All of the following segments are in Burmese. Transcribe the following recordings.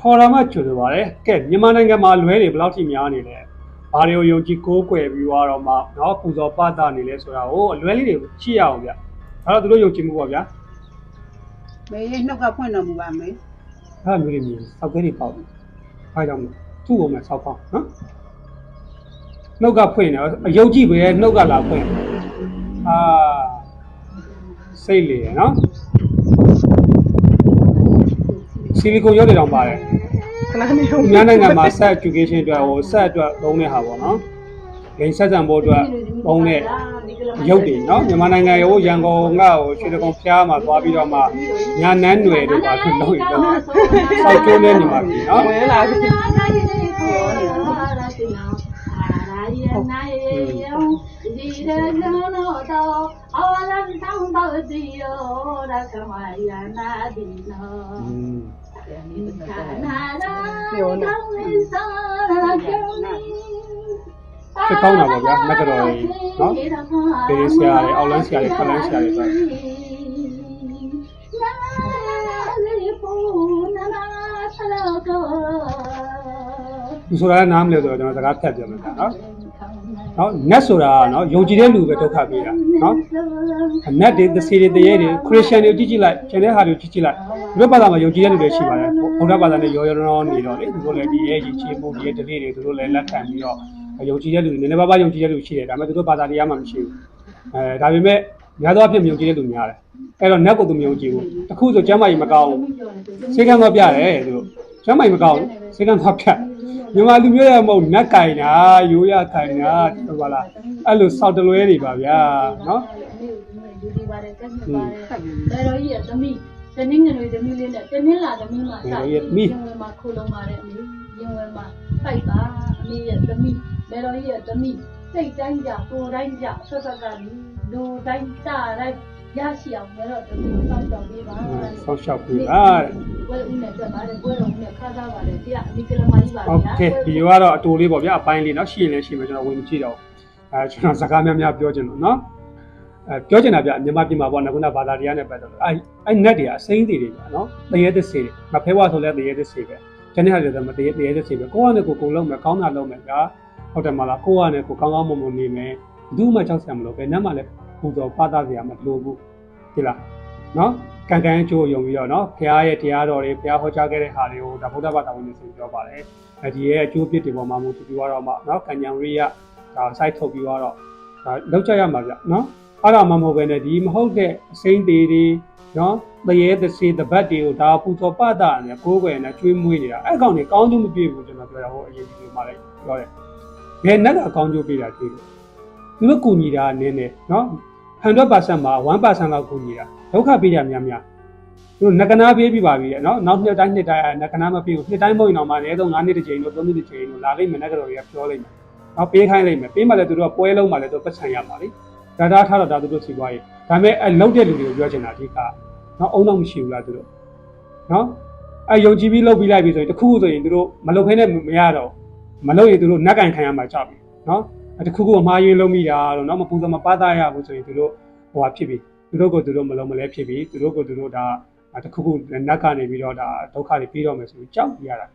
ဟော်ရာမကြိုဆိုပါရယ်ကဲမြန်မာနိုင်ငံမှာလွဲတွေဘယ်လောက်ထိများနေလဲဘာတွေကိုယုံကြည်ကိုးကွယ်ပြီးတော့မှနော်ပူဇော်ပသနေလဲဆိုတာကိုအလွဲလေးတွေကိုကြည့်ရအောင်ဗျအဲ့တော့တို့ယုံကြည်မှုပါဗျာမေးနှုတ်ကဖွင့်တော်မူပါမေးဟာမျိုးတွေမျိုးစောက်ကလေးပေါက်အားကြောင့်သူ့ကိုမှစောက်ပေါက်နော်နှုတ်ကဖွင့်တယ်အယုံကြည်ပဲနှုတ်ကလာဖွင့်အာစိတ်လေနော် ဆီလီကွန်ရုပ်တွေတောင်ပါတယ်ခဏနေ။အများနိုင်ငံမှာ set education အတွက်ဟို set အတွက်သုံးတဲ့ဟာပေါ့နော်။ဂိမ်းဆက်ဆံဖို့အတွက်သုံးတဲ့ရုပ်တွေနော်မြန်မာနိုင်ငံရောရန်ကုန်ကဟိုရွှေတကုံဖျားမှာသွားပြီးတော့မှညာနန်းနယ်တို့ပါဖြစ်လို့ရတော့စောက်ကျိုးနေနေမှာပြီနော်ဝင်လာပြီ။อืม ဖြစ်ကောင်းတာပေါ့ဗျာမက်ကတော့နော်ဒေးဆရာတွေအောက်လန်းဆရာတွေခလန်းဆရာတွေပဲဒီဆိုတာကနားမလဲဆိုတော့ကျွန်တော်စကားဖြတ်ပြမယ်ဗျာနော်။ နော်နတ်ဆိုတာကနော်ယုံကြည်တဲ့လူပဲဒုက္ခပေးတာနော်။အနတ်တွေသစီတွေတရေတွေခရစ်ယာန်တွေကြည့်ကြည့်လိုက်ကျန်တဲ့ဟာတွေကြည့်ကြည့်လိုက်ဒီဘက်ဘာသာမှာယုံကြည်တဲ့လူတွေရှိပါတယ်။ဘုရားဘာသာနဲ့ရောရောရောနေတော့လေသူတို့လည်းဒီရဲ့ကြီးချေမှုဒီရဲ့တလေးတွေသူတို့လည်းလက်ခံပြီးတော့ယုံကြည်တဲ့လူတွေနည်းနည်းပါးပါးယုံကြည်တဲ့လူရှိတယ်ဒါပေမဲ့သူတို့ဘာသာတရားမှမရှိဘူး။အဲဒါပေမဲ့များသောအားဖြင့်မယုံကြည်တဲ့လူများတယ်။အဲ့တော့နတ်ကိုသူမယုံကြည်ဘူး။တခုဆိုကျမ်းမာကြီးမကောင်းဘူး။စေကံမပြတယ်သူတို့ကျမ်းမာကြီးမကောင်းဘူးစေကံမပြ မြန်မာလူမျိုးရမဟုတ်နတ်ကင်တာရိုးရကင်တာဟုတ်ပါလားအဲ့လိုစောက်တလွဲတွေပါဗျာနော်ပါတယ်တက်နေပါတယ်ဒါတော့ကြီးကသမီးတနင်္ဂနွေသမီးလေးနဲ့တနင်္လာသမီးမှာစရင်ဝင်မှာခိုးလုံးပါတယ်အမေရင်ဝင်မှာပိုက်ပါအမေရဲ့သမီးဒါတော့ကြီးရဲ့သမီးစိတ်တိုင်းကြကိုယ်တိုင်းကြဆက်ဆက်ကလေးလူတိုင်းကြတိုင်းရရှိအောင်လည်းတော့သမီးစောင့်ရှောက်ပေးပါဆောက်ရှောက်ပြီလားတဲ့ ဘွဲဦးနဲ့တက်ပါတယ်ဘွဲတော်ဦးနဲ့ခါစားပါတယ်တရားအမိကလမကြီးပါ โอ ဗျာ เคဒီကတော့အတူလေးပေါ့ဗျာအပိုင်းလေးเนาะရှိရင်လည်းရှိမယ်ကျွန်တော်ဝင်ကြည့်တော့အဲကျွန်တော်စကားများများပြောချင်တော့เนาะအဲပြောချင်တာဗျမြန်မာပြည်မှာပေါ့နော်ခုနဘာသာတရားနဲ့ပတ်သက်လို့အဲအဲနက်တွေကအစိမ့်တွေတွေဗျာเนาะတရေသစ်စေတွေမဖဲဝါဆိုလဲတရေသစ်စေပဲကျန်တဲ့ဟာတွေတော့မတရေတရေသစ်စေပဲကိုယ့်အနေကိုကိုယ်လုံးမယ်ကောင်းတာလုံးမယ်ဗျာဟုတ်တယ်မလားကိုယ့်အနေကိုကောင်းကောင်းမွန်မွန်နေမယ်ဘူးမှကြောက်စရာမလိုပဲနတ်မှလည်းပူဇော်ပါသစရာမလိုဘူးဒီလားနော် ကံကံအကျိုးယုံပြီးတော့နော်ဘုရားရဲ့တရားတော်တွေဘုရားဟောကြားခဲ့တဲ့ဟာတွေကိုဒါဗုဒ္ဓဘာသာဝင်တွေဆိုပြောပါတယ်အဲဒီရဲ့အကျိုးပြစ်တွေပေါ်မှာမူတည်ပြီးတော့မှနော်ကံဉာဏ်ရိယဒါ site ထုတ်ပြီးတော့ဒါလောက်ကြရမှာဗျနော်အဲ့ဒါမှမဟုတ်ပဲねဒီမဟုတ်တဲ့အစိမ့်သေးတွေနော်တရေသစေတပတ်တွေကိုဒါပူဇော်ပတာနဲ့ကိုးကွယ်နဲ့ကျွေးမွေးနေတာအဲ့ကောင်တွေကောင်းကျိုးမပြေဘူးကျွန်တော်ပြောတာဟိုအရင်ဒီမှာလည်းပြောတယ်ဘယ်နဲ့ကအကောင်းကျိုးပေးတာကြည့်လို့သူတို့ကူညီတာနည်းနည်းနော် 100%မှာ1%လောက်ကူညီတာဒုက္ခပေးကြများများသူတို့ငကနာပေးပြီးပါပြီတဲ့နော်နောက်နှစ်တိုင်းနှစ်တိုင်းငကနာမပေးဘူးနှစ်တိုင်းမဟုတ်ရင်တော့မှအနည်းဆုံး9နှစ်တစ်ချိန်လို့3နှစ်တစ်ချိန်လို့လာလိမ့်မယ်ငကတော်တွေကပြောလိမ့်မယ်နော်ပေးခိုင်းလိမ့်မယ်ပေးမှလည်းသူတို့ကပွဲလုံးမှလည်းသူပတ်ဆံရမှာလေဒါတာထားတော့ဒါသူတို့စီပွားရေးဒါပေမဲ့အဲလုံးတဲ့လူတွေကိုပြောချင်တာအဓိကနော်အုံတော့မရှိဘူးလားသူတို့နော်အဲယုံကြည်ပြီးလုပ်ပြီးလိုက်ပြီဆိုရင်တခုခုဆိုရင်သူတို့မလုပ်ဖ ೇನೆ မရတော့မလုပ်ရင်သူတို့နက်ကင်ခံရမှာကြောက်ပြီနော် တခုခုအမှားယွင်းလုပ်မိတာတော့နော်မပူဇော်မပါသားရဘူးဆိုရင်သူတို့ဟိုဟာဖြစ်ပြီသူတို့ကိုသူတို့မလုံးမလဲဖြစ်ပြီသူတို့ကိုသူတို့ဒါတခုခုနက်ကနေပြီးတော့ဒါဒုက္ခတွေပြီးတော့မယ်ဆိုရင်ကြောက်ရတာ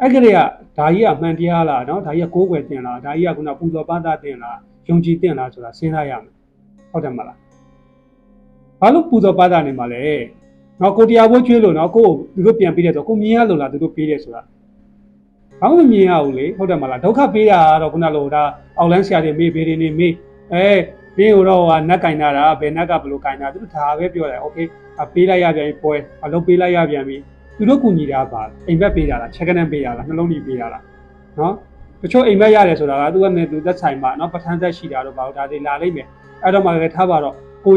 အဲ့ကလေးကဒါကြီးကမှန်တရားလားနော်ဒါကြီးကကိုးကွယ်တင်လားဒါကြီးကခုနပူဇော်ပါသားတင်လားယုံကြည်တင်လားဆိုတာစဉ်းစားရမယ်ဟုတ်တယ်မလားဘာလို့ပူဇော်ပါသားနေမှာလဲနော်ကိုတရားဘိုးကျွေးလို့နော်ကိုသူတို့ပြန်ပြီးတဲ့ဆိုကိုမြင်ရလို့လားသူတို့ပေးတယ်ဆိုတာ ဘာမှမမြင်ရဘူးလေဟုတ်တယ်မလားဒုက္ခပေးတာကတော့ခုနလိုဒါအောက်လန်းဆရာတွေမေးပေးနေနေမေးအဲမင်းတို့တော့ဟာနက်ကင်တာတာဘယ်နက်ကဘယ်လိုကင်တာသူတို့ဒါပဲပြောတယ်โอเคအပေးလိုက်ရပြန်ပြီပွဲအလုပ်ပေးလိုက်ရပြန်ပြီသူတို့ကူညီတာပါအိမ်ဘက်ပေးတာလားချက်ကနေပေးတာလားနှလုံးကြီးပေးတာလားနော်တချို့အိမ်ဘက်ရတယ်ဆိုတာကသူကလည်းသူသက်ဆိုင်မှာနော်ပဋ္ဌာန်းသက်ရှိတာတော့ဘာလို့ဒါတွေလာလိမ့်မယ်အဲ့တော့မှလည်းထားပါတော့ကို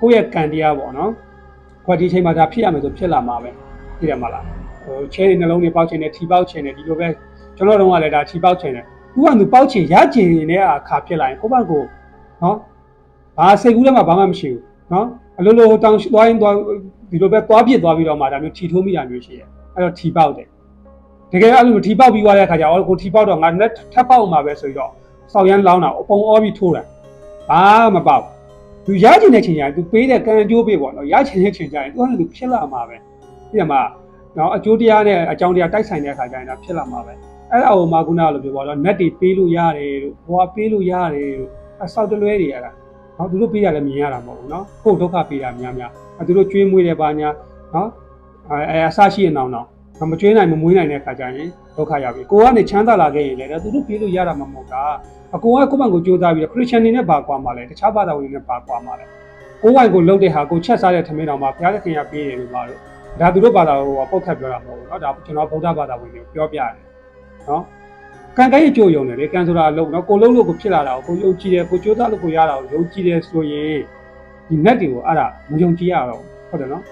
ကိုယ့်ရဲ့ကံတရားပေါ့နော်ခွက်ဒီချိန်မှာဒါဖြစ်ရမယ်ဆိုဖြစ်လာမှာပဲသိတယ်မလား ဟိုချဲနေနှလုံးတွေပေါက်ချင်တယ်ထီပေါက်ချင်တယ်ဒီလိုပဲကျွန်တော်တို့ကလည်းဒါထီပေါက်ချင်တယ်သူကသူပေါက်ချင်ရချင်တဲ့အခါဖြစ်လာရင်ကိုယ့်ဘက်ကိုနော်ဘာစိတ်ကူးထဲမှာဘာမှမရှိဘူးနော်အလိုလိုတောင်းသွားရင်သွားဒီလိုပဲသွားပြစ်သွားပြီးတော့မှဒါမျိုးထီထိုးမိတာမျိုးရှိတယ်အဲ့တော့ထီပေါက်တယ်တကယ်အဲ့လိုထီပေါက်ပြီးသွားတဲ့အခါကျတော့ကိုထီပေါက်တော့ငါနဲ့ထပ်ပေါက်မှာပဲဆိုပြီးတော့စောက်ရမ်းလောင်းတာအပုံအောပြီးထိုးတာဘာမပေါက်သူရချင်တဲ့ချိန်ကျရင်သူပေးတဲ့ကံအကျိုးပေးပေါ့နော်ရချင်တဲ့ချိန်ကျရင်သူကလည်းသူဖြစ်လာမှာပဲဒီမှာ နော်အကျိုးတရားနဲ့အကြောင်းတရားတိုက်ဆိုင်တဲ့အခါကျရင်ဒါဖြစ်လာမှာပဲအဲ့ဒါကိုမှခုနကလိုပြောပါတော့ net တွေပေးလို့ရတယ်လို့ဟိုကပေးလို့ရတယ်လို့အဆောက်တလွဲတွေအဲ့ဒါနော်သူတို့ပေးရတယ်မြင်ရတာမဟုတ်ဘူးနော်ကိုယ်ဒုက္ခပေးတာများများအဲသူတို့ကျွေးမွေးတယ်ပါညာနော်အဲအဲအဆရှိရင်အောင်တော့မကျွေးနိုင်မမွေးနိုင်တဲ့အခါကျရင်ဒုက္ခရောက်ပြီကိုကနေချမ်းသာလာခဲ့ရင်လည်းသူတို့ပေးလို့ရတာမဟုတ်တာအကိုကကိုယ့်ဘက်ကိုကြိုးစားပြီးတော့ခရစ်ယာန်တွေနဲ့ပါကွာမှာလဲတခြားဘာသာဝင်တွေနဲ့ပါကွာမှာလဲကိုယ်ဝိုင်ကိုလှုပ်တဲ့ဟာကိုချက်စားတဲ့ထမင်းတော်မှာဘုရားသခင်ကပေးတယ်လို့ပါလို့ ဒါသူတို့ဘာသာကိုပုတ်ခတ်ပြောတာမဟုတ်ဘူးเนาะဒါကျွန်တော်ဗုဒ္ဓဘာသာဝင်တွေကိုပြောပြတယ်เนาะကံကဲအကျိုးယုံတယ်လေကံဆိုတာအလုံးเนาะကိုလုံးလို့ကိုဖြစ်လာတာကိုကိုယုံကြည်တယ်ကိုကြိုးစားလို့ကိုရတာကိုယုံကြည်တယ်ဆိုရင်ဒီ net တွေကိုအဲ့ဒါမယုံကြည်ရတော့ဟုတ်တယ်เนาะ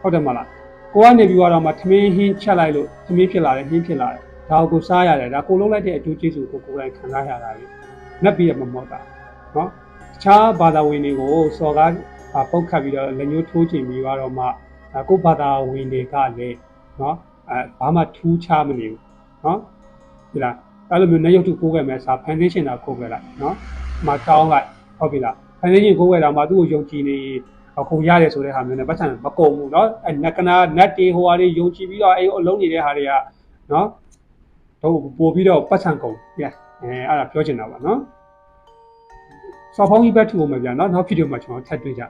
ဟုတ်တယ်မလားကိုကနေပြီးတော့မှသမင်းဟင်းချက်လိုက်လို့သမင်းဖြစ်လာတယ်ဟင်းဖြစ်လာတယ်ဒါကိုကိုစားရတယ်ဒါကိုလုံးလိုက်တဲ့အကျိုးကျေးဇူးကိုကိုယ်တိုင်ခံစားရတာလေနှက်ပြီးရမမော့တာเนาะတခြားဘာသာဝင်တွေကိုစော်ကားပုတ်ခတ်ပြီးတော့လက်ညှိုးထိုးချိန်ပြီးတော့မှ အဲ ကိုယ့်ဘာသာဝင်တွေကလည်းเนาะအဲဘာမှထူးခြားမနေဘူးเนาะဒီလားအဲ့လိုမျိုးနေရုပ်ထုကိုးခဲ့မယ်စာဖန်ဆင်းရှင်တာကိုးခဲ့လိုက်เนาะမတောင်းလိုက်ဟုတ်ပြီလားဖန်ဆင်းရှင်ကိုးခဲ့တာမှသူ့ကိုယုံကြည်နေအခုရတယ်ဆိုတဲ့ဟာမျိုးနဲ့ပတ်စံမကုန်ဘူးเนาะအဲနကနာနတ်တေဟိုဟာတွေယုံကြည်ပြီးတော့အဲအလုံးနေတဲ့ဟာတွေကเนาะတော့ပို့ပြီးတော့ပတ်စံကုန်ပြအဲအဲ့ဒါပြောချင်တာပါเนาะဆော်ဖုံးကြီးဘက်ထူအောင်မယ်ဗျာเนาะနောက်ဗီဒီယိုမှာကျွန်တော်ထပ်တွေ့ကြ